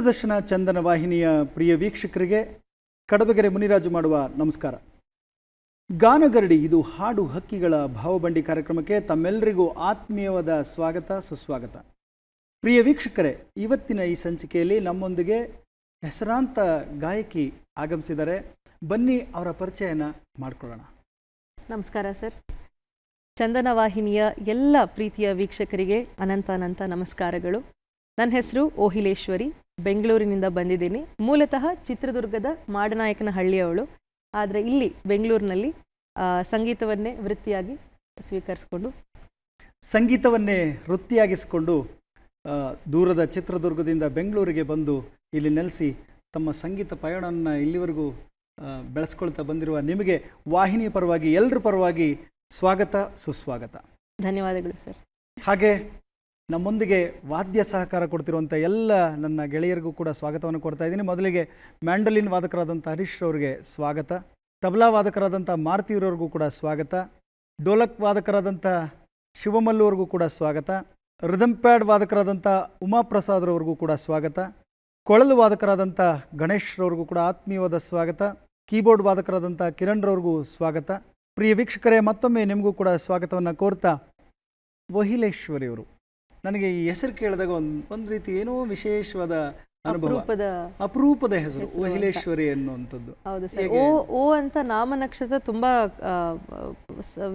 ದೂರದರ್ಶನ ಚಂದನ ವಾಹಿನಿಯ ಪ್ರಿಯ ವೀಕ್ಷಕರಿಗೆ ಕಡಬಗೆರೆ ಮುನಿರಾಜು ಮಾಡುವ ನಮಸ್ಕಾರ. ಗಾನಗರಡಿ, ಇದು ಹಾಡು ಹಕ್ಕಿಗಳ ಭಾವಬಂಡಿ ಕಾರ್ಯಕ್ರಮಕ್ಕೆ ತಮ್ಮೆಲ್ಲರಿಗೂ ಆತ್ಮೀಯವಾದ ಸ್ವಾಗತ, ಸುಸ್ವಾಗತ. ಪ್ರಿಯ ವೀಕ್ಷಕರೇ, ಇವತ್ತಿನ ಈ ಸಂಚಿಕೆಯಲ್ಲಿ ನಮ್ಮೊಂದಿಗೆ ಹೆಸರಾಂತ ಗಾಯಕಿ ಆಗಮಿಸಿದರೆ ಬನ್ನಿ ಅವರ ಪರಿಚಯನ ಮಾಡಿಕೊಳ್ಳೋಣ. ನಮಸ್ಕಾರ ಸರ್. ಚಂದನ ವಾಹಿನಿಯ ಎಲ್ಲ ಪ್ರೀತಿಯ ವೀಕ್ಷಕರಿಗೆ ಅನಂತ ಅನಂತ ನಮಸ್ಕಾರಗಳು. ನನ್ನ ಹೆಸರು ಓಹಿಲೇಶ್ವರಿ ಬೆಂಗಳೂರಿನಿಂದ ಬಂದಿದ್ದೀನಿ. ಮೂಲತಃ ಚಿತ್ರದುರ್ಗದ ಮಾಡನಾಯಕನ ಹಳ್ಳಿಯವಳು ಆದರೆ ಇಲ್ಲಿ ಬೆಂಗಳೂರಿನಲ್ಲಿ ಸಂಗೀತವನ್ನೇ ವೃತ್ತಿಯಾಗಿ ಸ್ವೀಕರಿಸಿಕೊಂಡು ಸಂಗೀತವನ್ನೇ ವೃತ್ತಿಯಾಗಿಸಿಕೊಂಡು ದೂರದ ಚಿತ್ರದುರ್ಗದಿಂದ ಬೆಂಗಳೂರಿಗೆ ಬಂದು ಇಲ್ಲಿ ನೆಲೆಸಿ ತಮ್ಮ ಸಂಗೀತ ಪಯಣವನ್ನು ಇಲ್ಲಿವರೆಗೂ ಬೆಳೆಸ್ಕೊಳ್ತಾ ಬಂದಿರುವ ನಿಮಗೆ ವಾಹಿನಿಯ ಪರವಾಗಿ ಎಲ್ಲರ ಪರವಾಗಿ ಸ್ವಾಗತ ಸುಸ್ವಾಗತ. ಧನ್ಯವಾದಗಳು ಸರ್. ಹಾಗೆ ನಮ್ಮೊಂದಿಗೆ ವಾದ್ಯ ಸಹಕಾರ ಕೊಡ್ತಿರುವಂಥ ಎಲ್ಲ ನನ್ನ ಗೆಳೆಯರಿಗೂ ಕೂಡ ಸ್ವಾಗತವನ್ನು ಕೊಡ್ತಾ ಇದ್ದೀನಿ. ಮೊದಲಿಗೆ ಮ್ಯಾಂಡಲಿನ್ ವಾದಕರಾದಂಥ ಹರೀಶ್ ಅವರಿಗೆ ಸ್ವಾಗತ. ತಬಲಾ ವಾದಕರಾದಂಥ ಮಾರುತಿಯವರವ್ರಿಗೂ ಕೂಡ ಸ್ವಾಗತ. ಡೋಲಕ್ ವಾದಕರಾದಂಥ ಶಿವಮಲ್ಲು ಅವ್ರಿಗೂ ಕೂಡ ಸ್ವಾಗತ. ರಿದಮ್ ಪ್ಯಾಡ್ ವಾದಕರಾದಂಥ ಉಮಾಪ್ರಸಾದ್ರವ್ರಿಗೂ ಕೂಡ ಸ್ವಾಗತ. ಕೊಳಲು ವಾದಕರಾದಂಥ ಗಣೇಶ್ರವ್ರಿಗೂ ಕೂಡ ಆತ್ಮೀಯವಾದ ಸ್ವಾಗತ. ಕೀಬೋರ್ಡ್ ವಾದಕರಾದಂಥ ಕಿರಣ್ರವ್ರಿಗೂ ಸ್ವಾಗತ. ಪ್ರಿಯ ವೀಕ್ಷಕರೇ, ಮತ್ತೊಮ್ಮೆ ನಿಮಗೂ ಕೂಡ ಸ್ವಾಗತವನ್ನು ಕೋರ್ತಾ ವಹಿಲೇಶ್ವರಿಯವರು. ನನಗೆ ಈ ಹೆಸರು ಕೇಳಿದಾಗ ಒಂದು ಒಂದು ರೀತಿ ಏನೋ ವಿಶೇಷವಾದ ಅಪರೂಪದ ಅಪರೂಪದ ಹೆಸರು ಮಹಿಳೇಶ್ವರಿ. ವಹಿಲೇಶ್ವರಿ ಅನ್ನುವಂಥದ್ದು ಹೌದು ಸರ್ ಓ ಓ ಅಂತ ನಾಮ ನಕ್ಷತ್ರ ತುಂಬಾ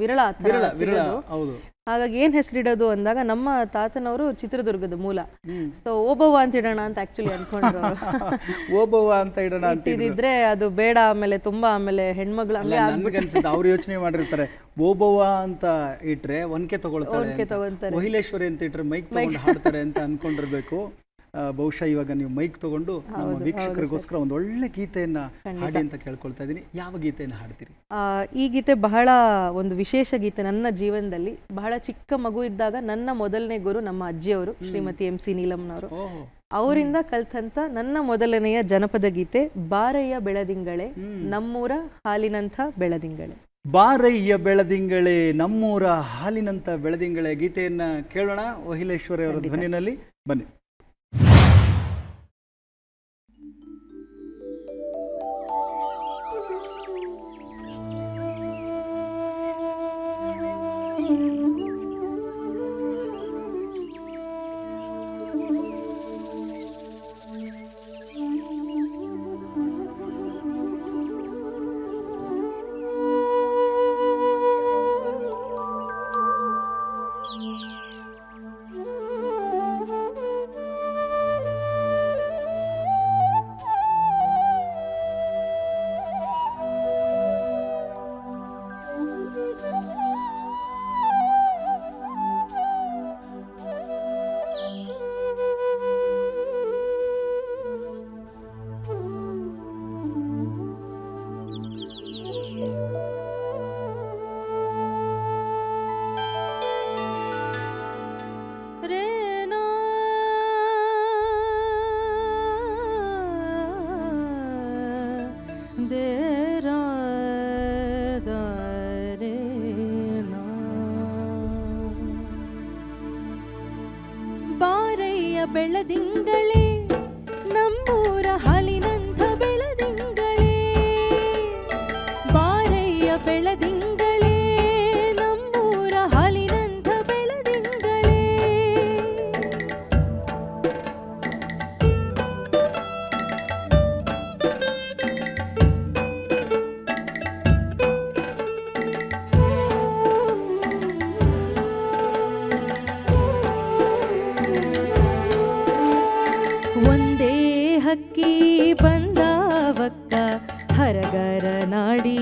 ವಿರಳ ವಿರಳ ವಿರಳ ಹೌದು ಹಾಗಾಗಿ ಏನ್ ಹೆಸರಿಡೋದು ಅಂದಾಗ ನಮ್ಮ ತಾತನವರು ಚಿತ್ರದುರ್ಗದ ಮೂಲ. ಸೊ ಓಬವ್ವ ಅಂತ ಇಡೋಣ ಅಂತ ಆಕ್ಚುಲಿ ಅನ್ಕೊಂಡ್ರು. ಓಬವ್ವ ಅಂತ ಇಡೋಣ ಅಂತ ಇದ್ರೆ ಅದು ಬೇಡ ಆಮೇಲೆ ತುಂಬಾ ಆಮೇಲೆ ಹೆಣ್ಮಗಳು ಅನ್ಸುತ್ತೆ ಅವ್ರು ಯೋಚನೆ ಮಾಡಿರ್ತಾರೆ ಓಬವ್ವ ಅಂತ ಇಟ್ರೆ ಒನ್ಕೆ ತಗೊಳ್ತಾರೆ ಒನ್ಕೆ. ತಗೊಂತಾರೆ. ಮಹಿಳೇಶ್ವರಿ ಅಂತ ಇಟ್ರೆ ಮೈಕ್ ತಗೊಂಡು ಹಾಡ್ತಾರೆ ಅಂತ ಅನ್ಕೊಂಡಿರ್ಬೇಕು ಬಹುಶಃ ಇವಾಗ ನೀವು ಮೈಕ್ ತಗೊಂಡು ನಮ್ಮ ವೀಕ್ಷಕರಿಗೋಸ್ಕರ ಒಂದು ಒಳ್ಳೆ ಗೀತೆಯನ್ನ ಹಾಡಿ ಅಂತ ಕೇಳ್ಕೊಳ್ತಾ ಇದ್ದೀನಿ. ಯಾವ ಗೀತೆಯನ್ನು ಹಾಡ್ತೀರಿ? ಈ ಗೀತೆ ಬಹಳ ಒಂದು ವಿಶೇಷ ಗೀತೆ ನನ್ನ ಜೀವನದಲ್ಲಿ. ಬಹಳ ಚಿಕ್ಕ ಮಗು ಇದ್ದಾಗ ನನ್ನ ಮೊದಲನೇ ಗುರು ನಮ್ಮ ಅಜ್ಜಿಯವರು ಶ್ರೀಮತಿ ಎಂ ಸಿ ನೀಲಮ್ನವರು ಅವರಿಂದ ಕಲ್ತಂತ ನನ್ನ ಮೊದಲನೆಯ ಜನಪದ ಗೀತೆ ಬಾರಯ್ಯ ಬೆಳದಿಂಗಳೆ ನಮ್ಮೂರ ಹಾಲಿನಂಥ ಬೆಳದಿಂಗಳೆ. ಬಾರಯ್ಯ ಬೆಳದಿಂಗಳೇ ನಮ್ಮೂರ ಹಾಲಿನಂತ ಬೆಳದಿಂಗಳೆ ಗೀತೆಯನ್ನ ಕೇಳೋಣ. ಅಹಿಲೇಶ್ವರಿಯವರ ಧ್ವನಿನಲ್ಲಿ ಬನ್ನಿ. ಬಾರಯ್ಯ ಹರಗರ ನಾಡಿ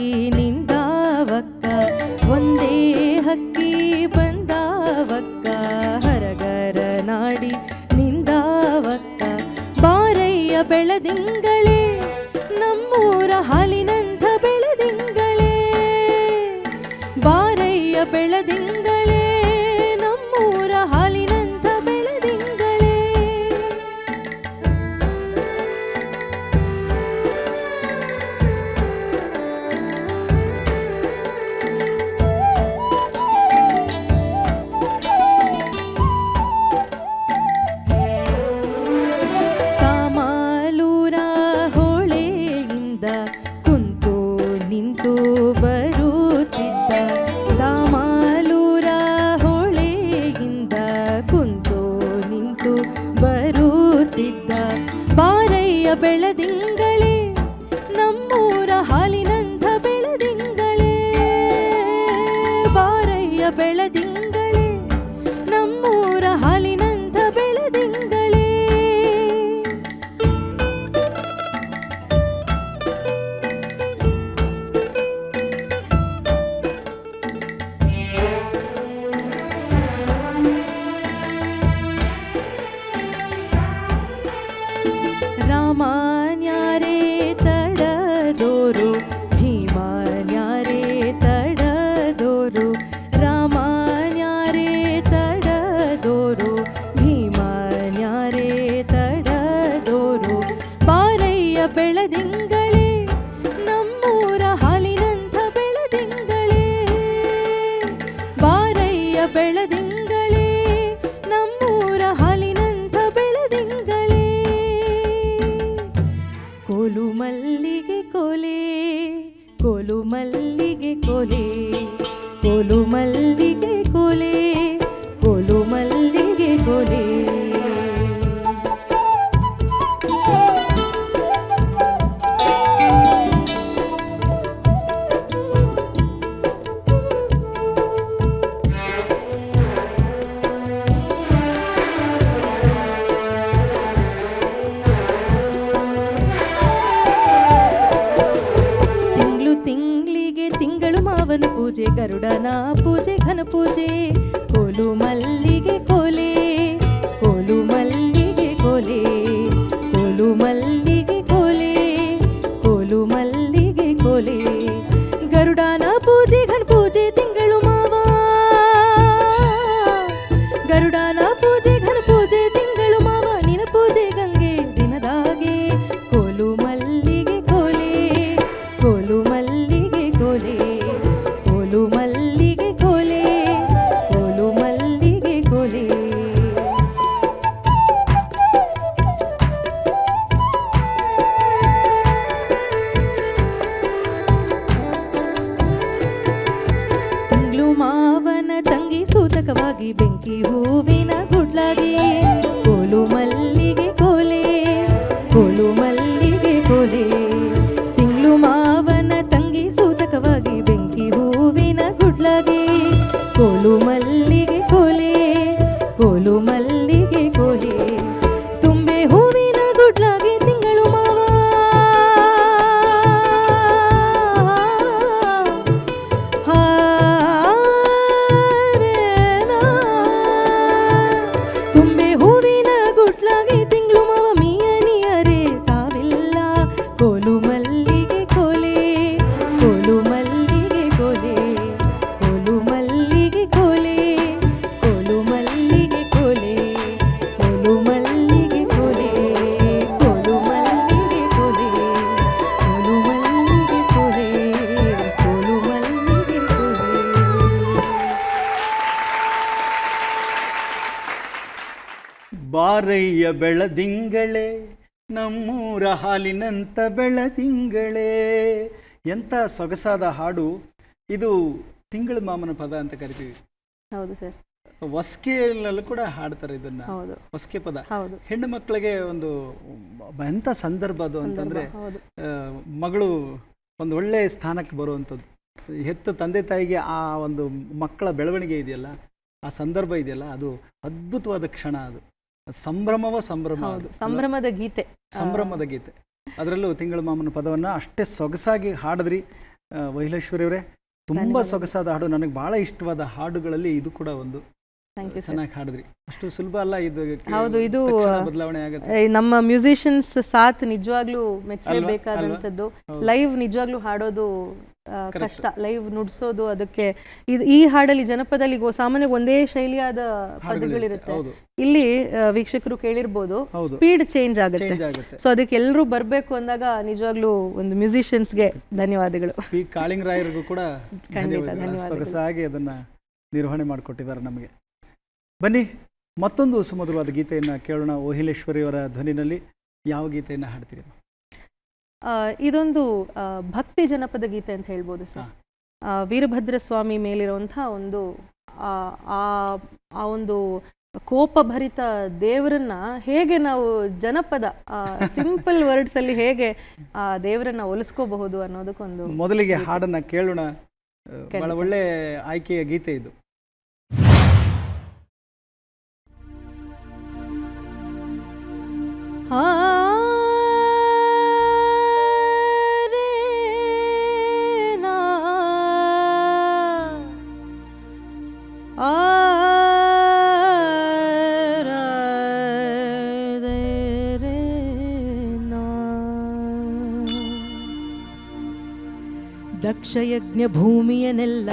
不经 ಬೆಳದಿಂಗಳೇ ನಮ್ಮೂರ ಹಾಲಿನಂತ ಬೆಳದಿಂಗಳೇ. ಎಂಥ ಸೊಗಸಾದ ಹಾಡು. ಇದು ತಿಂಗಳ ಮಾಮನ ಪದ ಅಂತ ಕರಿತೀವಿ. ಹೌದು ಸರ್. ಹೊಸ್ಕೆಯಲ್ಲೂ ಕೂಡ ಹಾಡ್ತಾರೆ ಇದನ್ನ. ಹೊಸ್ಕೆ ಪದ. ಹೌದು. ಹೆಣ್ಣು ಮಕ್ಕಳಿಗೆ ಒಂದು ಎಂಥ ಸಂದರ್ಭ ಅದು ಅಂತಂದ್ರೆ ಮಗಳು ಒಂದು ಒಳ್ಳೆ ಸ್ಥಾನಕ್ಕೆ ಬರುವಂಥದ್ದು. ಹೆತ್ತ ತಂದೆ ತಾಯಿಗೆ ಆ ಒಂದು ಮಕ್ಕಳ ಬೆಳವಣಿಗೆ ಇದೆಯಲ್ಲ ಆ ಸಂದರ್ಭ ಇದೆಯಲ್ಲ ಅದು ಅದ್ಭುತವಾದ ಕ್ಷಣ ಅದು. ಸಂಭ್ರಮವ ಸಂಭ್ರಮ ಸಂಭ್ರಮದ ಗೀತೆ. ಸಂಭ್ರಮದ ಗೀತೆ. ಅದರಲ್ಲೂ ತಿಂಗಳ ಮಾಮನ ಪದವನ್ನ ಅಷ್ಟೇ ಸೊಗಸಾಗಿ ಹಾಡಿದ್ರಿ ವೈಲೇಶ್ವರಿಯವರೇ ವೈಲೇಶ್ವರಿ ಅವರೇ. ತುಂಬ ಸೊಗಸಾದ ಹಾಡು ನನಗೆ ಬಹಳ ಇಷ್ಟವಾದ ಹಾಡುಗಳಲ್ಲಿ ಇದು ಕೂಡ ಒಂದು. ಚೆನ್ನಾಗಿ ಹಾಡಿದ್ರಿ. ಅಷ್ಟು ಸುಲಭ ಅಲ್ಲ ಇದು ಹೌದು, ಇದು, ಬದಲಾವಣೆ ಆಗುತ್ತೆ. ನಮ್ಮ ಮ್ಯೂಸಿಷಿಯನ್ಸ್ ಸಾತ್ ನಿಜವಾಗ್ಲೂ ಮೆಚ್ಚಲೇಬೇಕಾದಂತದ್ದು ಮೆಚ್ಚಲೇಬೇಕಾದಂಥದ್ದು. ಲೈವ್ ನಿಜವಾಗ್ಲೂ ಹಾಡೋದು. ಕಷ್ಟ ಲೈವ್ ನುಡ್ಸೋದು ಅದಕ್ಕೆ ಇದು ಈ ಹಾಡಲ್ಲಿ ಜನಪದಲ್ಲಿ ಸಾಮಾನ್ಯ ಸಾಮಾನ್ಯವಾಗಿ ಒಂದೇ ಶೈಲಿಯಾದ ಪದಗಳಿರುತ್ತೆ. ಇಲ್ಲಿ ವೀಕ್ಷಕರು ಕೇಳಿರ್ಬೋದು ಸ್ಪೀಡ್ ಚೇಂಜ್ ಆಗುತ್ತೆ. ಸೊ ಅದಕ್ಕೆ ಎಲ್ಲರೂ ಬರಬೇಕು ಅಂದಾಗ ನಿಜವಾಗ್ಲೂ ಒಂದು ಮ್ಯೂಸಿಷಿಯನ್ಸ್ಗೆ ಧನ್ಯವಾದಗಳು. ಕಾಳಿಂಗ್ ಕಾಳಿಂಗರಾಯರಿಗೂ ಕೂಡ. ಸೊಗಸಾಗಿ ಅದನ್ನ ನಿರ್ವಹಣೆ ಮಾಡಿಕೊಟ್ಟಿದ್ದಾರೆ ನಮಗೆ. ಬನ್ನಿ ಮತ್ತೊಂದು ಸುಮಧುರವಾದ ಗೀತೆಯನ್ನು ಕೇಳೋಣ. ಓಹಿಲೇಶ್ವರಿಯವರ ಧ್ವನಿನಲ್ಲಿ ಯಾವ ಗೀತೆಯನ್ನು ಹಾಡ್ತೀರಿ? ಇದೊಂದು ಭಕ್ತಿ ಜನಪದ ಗೀತೆ ಅಂತ ಹೇಳ್ಬೋದು ಸರ್. ವೀರಭದ್ರ ಸ್ವಾಮಿ ಮೇಲಿರುವಂಥ ಒಂದು ಆ ಒಂದು ಕೋಪಭರಿತ ದೇವರನ್ನ ಹೇಗೆ ನಾವು ಜನಪದ ಸಿಂಪಲ್ ವರ್ಡ್ಸ್ ಅಲ್ಲಿ ಹೇಗೆ ಆ ದೇವರನ್ನ ಒಲಿಸ್ಕೋಬಹುದು ಅನ್ನೋದಕ್ಕೊಂದು ಮೊದಲಿಗೆ ಹಾಡನ್ನ ಕೇಳೋಣ. ಬಹಳ ಒಳ್ಳೆ ಆಯ್ಕೆಯ ಗೀತೆ ಇದು. ಆ ದಕ್ಷಯಜ್ಞ ಭೂಮಿಯನೆಲ್ಲ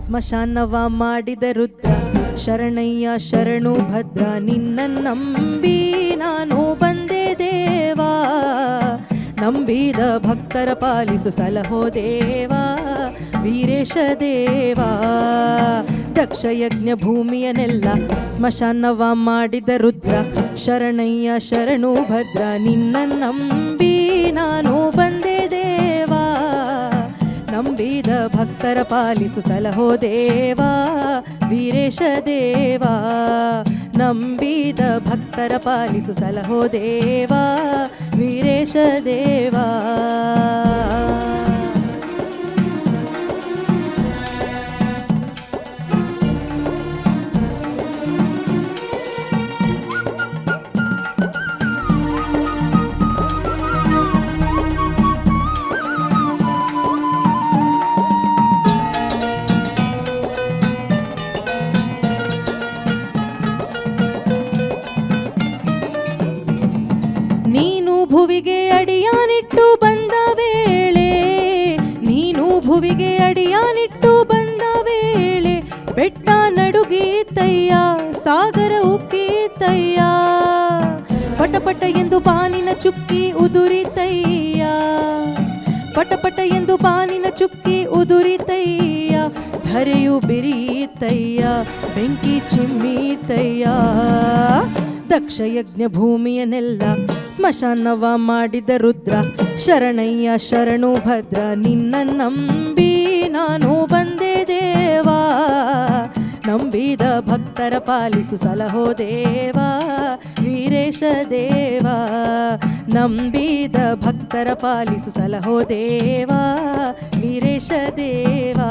ಸ್ಮಶಾನವ ಮಾಡಿದ ರುದ್ರ. ಶರಣಯ್ಯ ಶರಣು ಭದ್ರ ನಿನ್ನ ನಂಬಿ ನಾನು ಬಂದೆ ದೇವಾ. ನಂಬಿದ ಭಕ್ತರ ಪಾಲಿಸು ಸಲಹೋ ದೇವಾ, ವೀರೇಶ ದೇವಾ. ದಕ್ಷಯಜ್ಞ ಭೂಮಿಯನೆಲ್ಲ ಸ್ಮಶಾನವ ಮಾಡಿದ ರುದ್ರ. ಶರಣಯ್ಯ ಶರಣು ಭದ್ರ ನಿನ್ನ ನಂಬಿ ನಾನು ಬಂದೆ ನಂಬಿದ ಭಕ್ತರ ಪಾಲಿಸು ಸಲಹೋ ದೇವಾ ವೀರೇಶ ದೇವಾ. ನಂಬಿದ ಭಕ್ತರ ಪಾಲಿಸು ಸಲಹೋ ದೇವಾ ವೀರೇಶ ದೇವಾ. ಭುವಿಗೆ ಅಡಿಯಾನಿಟ್ಟು ಬಂದ ವೇಳೆ, ನೀನು ಭುವಿಗೆ ಅಡಿಯಾನಿಟ್ಟು ಬಂದ ವೇಳೆ, ಬೆಟ್ಟ ನಡುಗೀತಯ್ಯ ಸಾಗರ ಉಕ್ಕೀತಯ್ಯ ಪಟ ಪಟ ಎಂದು ಬಾನಿನ ಚುಕ್ಕಿ ಉದುರಿತಯ್ಯ ಪಟ ಪಟ ಎಂದು ಬಾನಿನ ಚುಕ್ಕಿ ಉದುರಿತಯ್ಯ ಧರೆಯು ಬಿರಿತಯ್ಯ ಬೆಂಕಿ ಚಿಮ್ಮಿತಯ್ಯ ದಕ್ಷಯಜ್ಞ ಭೂಮಿಯನ್ನೆಲ್ಲ ಸ್ಮಶಾನವ ಮಾಡಿದ ರುದ್ರ, ಶರಣಯ್ಯ ಶರಣು ಭದ್ರ, ನಿನ್ನ ನಂಬಿ ನಾನು ಬಂದೆ ದೇವಾ. ನಂಬಿದ ಭಕ್ತರ ಪಾಲಿಸು ಸಲಹೋ ದೇವಾ, ವೀರೇಶ ದೇವಾ. ನಂಬಿದ ಭಕ್ತರ ಪಾಲಿಸು ಸಲಹೋ ದೇವಾ, ವೀರೇಶ ದೇವಾ.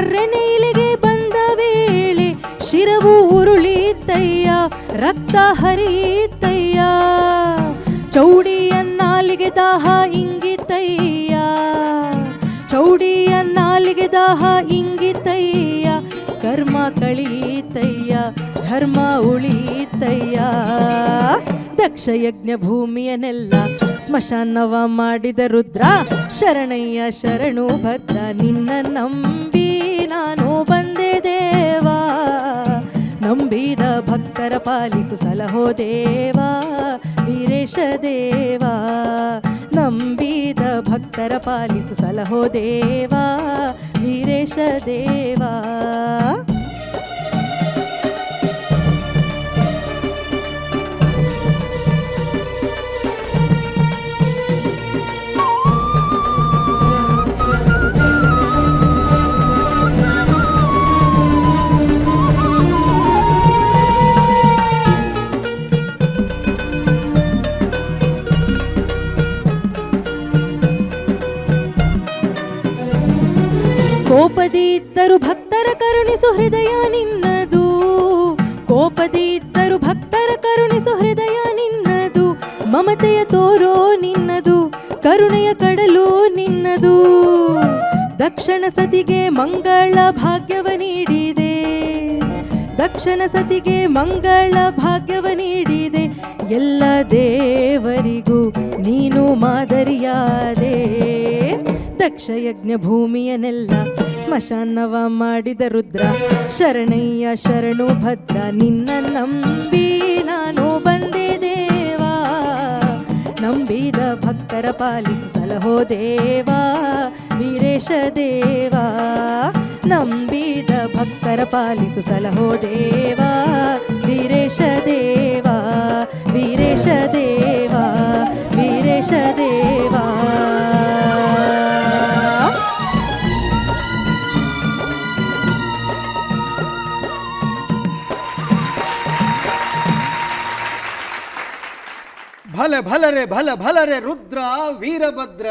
ಜೊತೆಗೆ ಇಲೆಗೆ ಬಂದ ವೇಳೆ ಶಿರವು ಉರುಳಿತಯ್ಯ ರಕ್ತ ಹರಿತಯ್ಯ ಚೌಡಿಯನ್ನಾಲಿಗೆ ದಾಹ ಇಂಗಿತಯ್ಯ ಚೌಡಿಯನ್ನಾಲಿಗೆ ದಾಹ ಇಂಗಿತಯ್ಯ ಕರ್ಮ ಕಳೀತಯ್ಯ, ಧರ್ಮ ಉಳಿತಯ್ಯ. ದಕ್ಷಯಜ್ಞ ಭೂಮಿಯನ್ನೆಲ್ಲ ಸ್ಮಶಾನವ ಮಾಡಿದ ರುದ್ರ, ಶರಣಯ್ಯ ಶರಣು ಭದ್ರ, ನಿನ್ನ ನಂಬಿ ನಾನು ಬಂದೆ ದೇವಾ, ನಂಬಿದ ಭಕ್ತರ ಪಾಲಿಸು ಸಲಹೋ ದೇವಾ, ವೀರೇಶ ದೇವಾ. ನಂಬಿದ ಭಕ್ತರ ಪಾಲಿಸು ಸಲಹೋ ದೇವಾ, ವೀರೇಶ ದೇವಾ. ಕೋಪದಿ ಇದ್ದರು ಭಕ್ತರ ಕರುಣಿಸು ಹೃದಯ ನಿನ್ನದು. ಕೋಪದಿ ಇದ್ದರು ಭಕ್ತರ ಕರುಣಿಸು ಹೃದಯ ನಿನ್ನದು. ಮಮತೆಯ ತೋರೋ ನಿನ್ನದು, ಕರುಣೆಯ ಕಡಲು ನಿನ್ನದು. ದಕ್ಷಿಣ ಸತಿಗೆ ಮಂಗಳ ಭಾಗ್ಯವ ನೀಡಿದೆ. ದಕ್ಷಿಣ ಸತಿಗೆ ಮಂಗಳ ಭಾಗ್ಯವ ನೀಡಿದೆ. ಎಲ್ಲ ದೇವರಿಗೂ ನೀನು ಮಾದರಿಯಾದೆ ದಕ್ಷ ಯಕ್ಷಯಜ್ಞ ಭೂಮಿಯನೆಲ್ಲ ಸ್ಮಶಾನವ ಮಾಡಿದ ರುದ್ರ, ಶರಣಯ್ಯ ಶರಣು ಭದ್ರ, ನಿನ್ನ ನಂಬಿ ನಾನು ಬಂದೆ ದೇವಾ. ನಂಬಿದ ಭಕ್ತರ ಪಾಲಿಸು ಸಲಹೋ ದೇವಾ, ವೀರೇಶ ದೇವಾ. ನಂಬಿದ ಭಕ್ತರ ಪಾಲಿಸು ಸಲಹೋ ದೇವಾ, ವೀರೇಶ ದೇವಾ ವೀರೇಶ ದೇವಾ, ವೀರೇಶ ಭಲ ಭಲರೆ ಭಲ ಭಲರೆ ರುದ್ರ ವೀರಭದ್ರ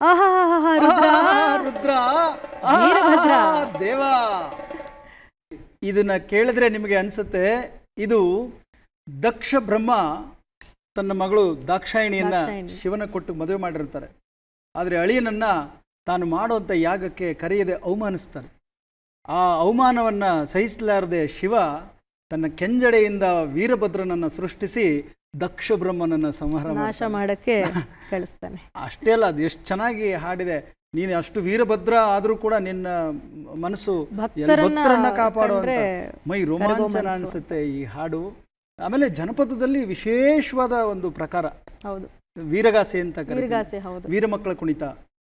ಆಹಾಹಾಹಾ, ರುದ್ರ. ದೇವ ರುದ್ರ ಆ, ವೀರಭದ್ರ. ದೇವಾ ಇದನ್ನ ಕೇಳಿದ್ರೆ ನಿಮಗೆ ಅನ್ಸುತ್ತೆ ಇದು ದಕ್ಷ ಬ್ರಹ್ಮ ತನ್ನ ಮಗಳು ದಾಕ್ಷಾಯಿಣಿಯನ್ನ ದಾಕ್ಷಾಯಿಣಿ. ಶಿವನ ಕೊಟ್ಟು ಮದುವೆ ಮಾಡಿರ್ತಾರೆ ಆದರೆ ಅಳಿಯನನ್ನ ತಾನು ಮಾಡುವಂಥ ಯಾಗಕ್ಕೆ ಕರೆಯದೆ ಅವಮಾನಿಸ್ತಾರೆ ಆ ಅವಮಾನವನ್ನ ಸಹಿಸಲಾರದೆ ಶಿವ ತನ್ನ ಕೆಂಜಡೆಯಿಂದ ವೀರಭದ್ರನನ್ನ ಸೃಷ್ಟಿಸಿ ದಕ್ಷ ಬ್ರಹ್ಮನನ್ನ ಸಂಹಾರ ನಾಶ. ಮಾಡಕ್ಕೆ ಕಳಿಸ್ತಾನೆ. ಅಷ್ಟೇ ಅಲ್ಲ ಅದು ಎಷ್ಟು ಚೆನ್ನಾಗಿ ಹಾಡಿದೆ. ನೀನು ಅಷ್ಟು ವೀರಭದ್ರ ಆದರೂ ಕೂಡ ನಿನ್ನ ಮನಸ್ಸು ಭಕ್ತರನ್ನ ಕಾಪಾಡುವಂತ ಮೈ ರೋಮಾಂಚನ ಅನ್ಸುತ್ತೆ ಈ ಹಾಡು. ಆಮೇಲೆ ಜನಪದದಲ್ಲಿ ವಿಶೇಷವಾದ ಒಂದು ಪ್ರಕಾರ. ಹೌದು. ವೀರಗಾಸೆ ಅಂತ ವೀರಗಾಸೆ ಹೌದು. ವೀರ ಮಕ್ಕಳ ಕುಣಿತ.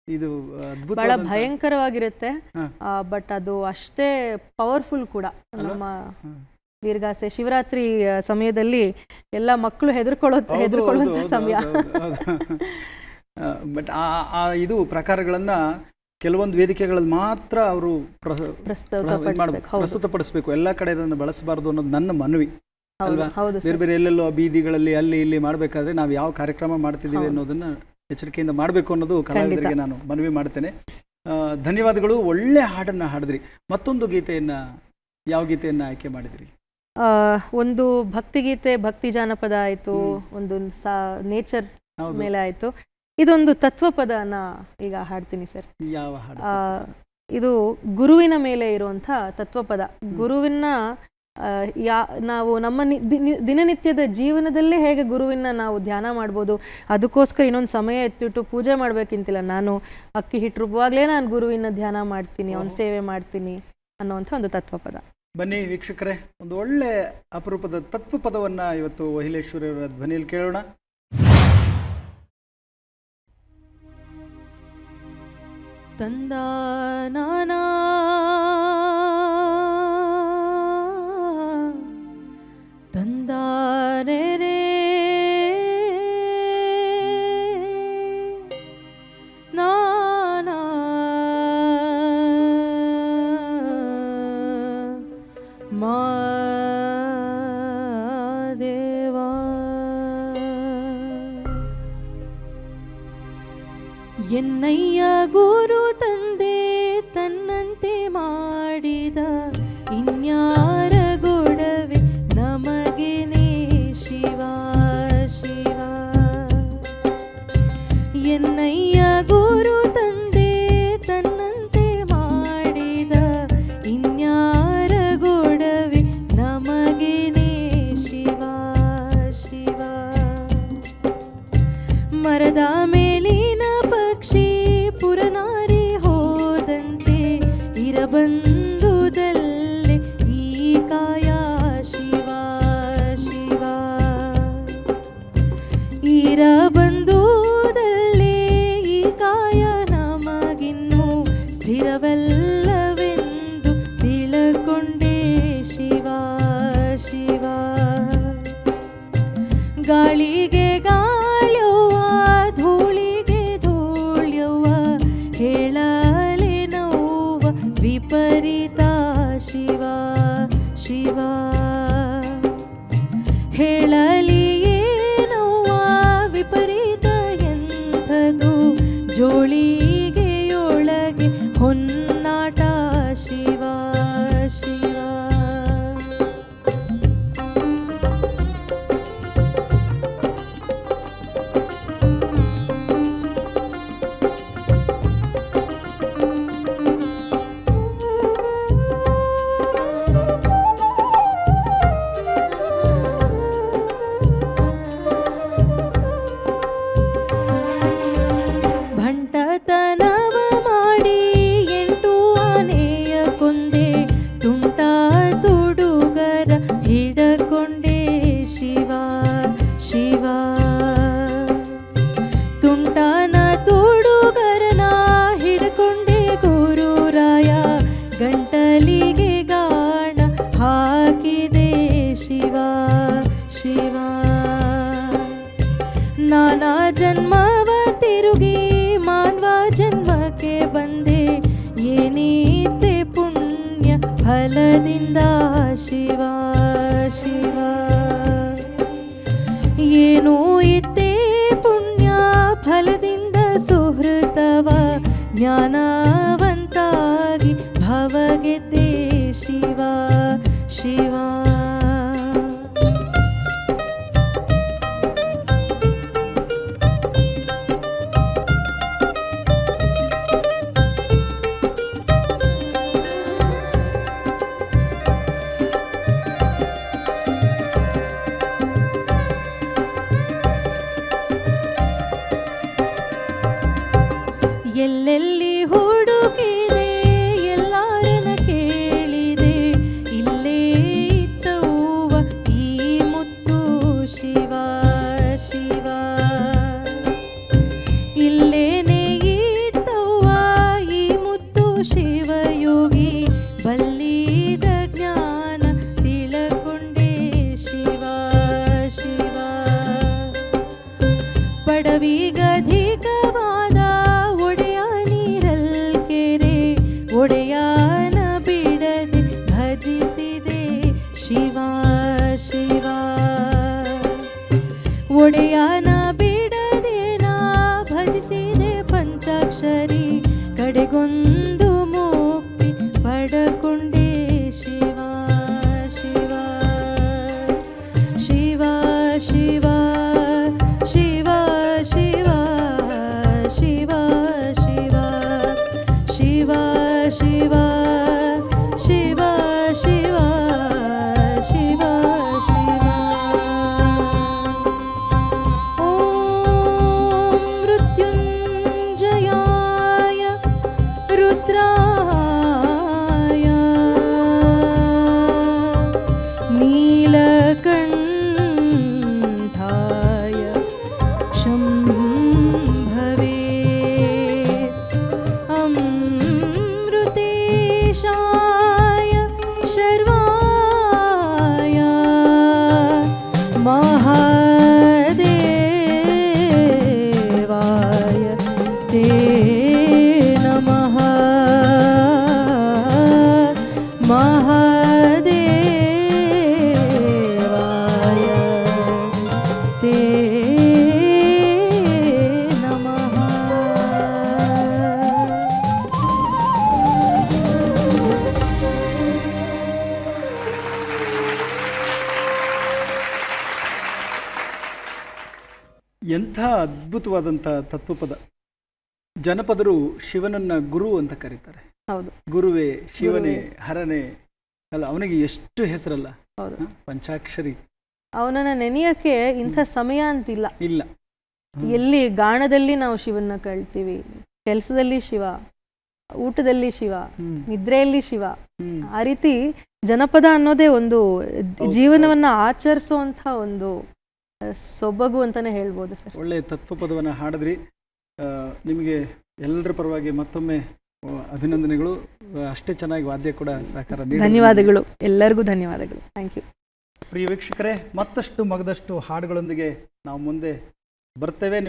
ಇದು ಬಹಳ ಅದ್ಭುತ ಭಯಂಕರವಾಗಿರುತ್ತೆ ಬಟ್ ಅದು ಅಷ್ಟೇ ಪವರ್ಫುಲ್ ಕೂಡ. ನಮ್ಮ ವೀರಗಾಸೆ ಶಿವರಾತ್ರಿ ಸಮಯದಲ್ಲಿ ಎಲ್ಲ ಮಕ್ಕಳು ಹೆದರ್ಕೊಳ್ಳೋ ಹೆದರ್ಕೊಳ್ಳುವಂತ ಸಮಯ. ಬಟ್ ಆ ಇದು ಪ್ರಕಾರಗಳನ್ನ ಕೆಲವೊಂದು ವೇದಿಕೆಗಳಲ್ಲಿ ಮಾತ್ರ ಅವರು ಪ್ರಸ್ತುತಪಡಿಸಬೇಕು. ಎಲ್ಲ ಕಡೆ ಇದನ್ನು ಬಳಸಬಾರದು ಅನ್ನೋದು ನನ್ನ ಮನವಿ ಅಲ್ವಾ? ಬೇರೆ ಬೇರೆ ಎಲ್ಲೆಲ್ಲೋ ಬೀದಿಗಳಲ್ಲಿ ಅಲ್ಲಿ ಇಲ್ಲಿ ಮಾಡಬೇಕಾದ್ರೆ ನಾವು ಯಾವ ಕಾರ್ಯಕ್ರಮ ಮಾಡ್ತಿದ್ದೀವಿ ಅನ್ನೋದನ್ನ ಎಚ್ಚರಿಕೆಯಿಂದ ಮಾಡಬೇಕು ಅನ್ನೋದು ಕಲಾವಿದರಿಗೆ ನಾನು ಮನವಿ ಮಾಡ್ತೇನೆ. ಧನ್ಯವಾದಗಳು. ಒಳ್ಳೆ ಹಾಡನ್ನ ಹಾಡಿದ್ರಿ. ಮತ್ತೊಂದು ಗೀತೆಯನ್ನ ಯಾವ ಗೀತೆಯನ್ನ ಆಯ್ಕೆ ಮಾಡಿದ್ರಿ? ಒಂದು ಭಕ್ತಿಗೀತೆ ಭಕ್ತಿ ಜಾನಪದ ಆಯ್ತು ಒಂದು ನೇಚರ್ ಮೇಲೆ ಆಯ್ತು. ಇದೊಂದು ತತ್ವಪದನ ಈಗ ಹಾಡ್ತೀನಿ ಸರ್. ಯಾವ ಹಾಡು ಇದು ಗುರುವಿನ ಮೇಲೆ ಇರುವಂಥ ತತ್ವಪದ. ಗುರುವಿನ ಯಾ ನಾವು ನಮ್ಮ ದಿನನಿತ್ಯದ ಜೀವನದಲ್ಲೇ ಹೇಗೆ ಗುರುವಿನ ನಾವು ಧ್ಯಾನ ಮಾಡ್ಬೋದು ಅದಕ್ಕೋಸ್ಕರ ಇನ್ನೊಂದು ಸಮಯ ಎತ್ತಿಟ್ಟು ಪೂಜೆ ಮಾಡ್ಬೇಕಿಂತಿಲ್ಲ ನಾನು. ಅಕ್ಕಿ ಹಿಟ್ಟು ರುಬ್ಬುವಾಗಲೇ ನಾನು ಗುರುವಿನ ಧ್ಯಾನ ಮಾಡ್ತೀನಿ ಅವನ ಸೇವೆ ಮಾಡ್ತೀನಿ ಅನ್ನೋವಂಥ ಒಂದು ತತ್ವಪದ. ಬನ್ನಿ ವೀಕ್ಷಕರೇ ಒಂದು ಒಳ್ಳೆ ಅಪರೂಪದ ತತ್ವ ಪದವನ್ನು ಇವತ್ತು ವಹಿಲೇಶ್ವರಿಯವರ ಧ್ವನಿಯಲ್ಲಿ ಕೇಳೋಣ. ತಂದ ನಾನಾ ಮಾದೇವಾ ಎನ್ನಯ್ಯ ಗುರು ನಾನಾ ಜನ್ಮವ ತಿರುಗಿ ಮಾನವ ಜನ್ಮಕ್ಕೆ ಬಂದೆ. ಏನೀತೆ ಪುಣ್ಯ ಫಲದಿಂದ ಶಿವ ಶಿವ. ಏನೂ ಇತ್ತೆ ಪುಣ್ಯ ಫಲದಿಂದ ಸುಹೃತವ, ಜ್ಞಾನವಂತಾಗಿ ಭವಗೆದ್ದೆ ಶಿವ ಶಿವ. ಒಡೆಯನ ಬಿಡದೆ ನಾ ಭಜಿಸಿದೆ ಪಂಚಾಕ್ಷರಿ ಕಡೆಗೊಂದು ಎಂಥ ಅದ್ಭುತವಾದಂಥ ತತ್ವಪದ ಜನಪದರು ಶಿವನನ್ನ ಗುರು ಅಂತ ಕರೀತಾರೆ. ಹೌದು. ಗುರುವೇ ಶಿವನೇ ಹರನೇ ಅಲ್ಲ ಅವನಿಗೆ ಎಷ್ಟು ಹೆಸರಲ್ಲ? ಪಂಚಾಕ್ಷರಿ. ಅವನನ್ನ ನೆನೆಯಕ್ಕೆ ಇಂಥ ಸಮಯ ಅಂತಿಲ್ಲ. ಇಲ್ಲ. ಎಲ್ಲಿ ಗಾಣದಲ್ಲಿ ನಾವು ಶಿವನ್ನ ಕಳ್ತೀವಿ ಕೆಲಸದಲ್ಲಿ ಶಿವ ಊಟದಲ್ಲಿ ಶಿವ. ನಿದ್ರೆಯಲ್ಲಿ ಶಿವ. ಆ ರೀತಿ ಜನಪದ ಅನ್ನೋದೇ ಒಂದು ಜೀವನವನ್ನ ಆಚರಿಸುವಂತ ಒಂದು ಸೊಬಗು ಅಂತಾನೆ ಹೇಳ್ಬೋದು ಸರ್. ಒಳ್ಳೆ ತತ್ವಪದವನ್ನು ಹಾಡಿದ್ರಿ. ನಿಮಗೆ ಎಲ್ಲರ ಪರವಾಗಿ ಮತ್ತೊಮ್ಮೆ ಅಭಿನಂದನೆಗಳು. ಅಷ್ಟೇ ಚೆನ್ನಾಗಿ ವಾದ್ಯ ಕೂಡ ಸಹಕಾರ. ಧನ್ಯವಾದಗಳು. ಎಲ್ಲರಿಗೂ ಧನ್ಯವಾದಗಳು. ಥ್ಯಾಂಕ್ ಯು ಪ್ರಿಯ ವೀಕ್ಷಕರೇ ಮತ್ತಷ್ಟು ಮಗದಷ್ಟು ಹಾಡುಗಳೊಂದಿಗೆ ನಾವು ಮುಂದೆ ಬರ್ತೇವೆ.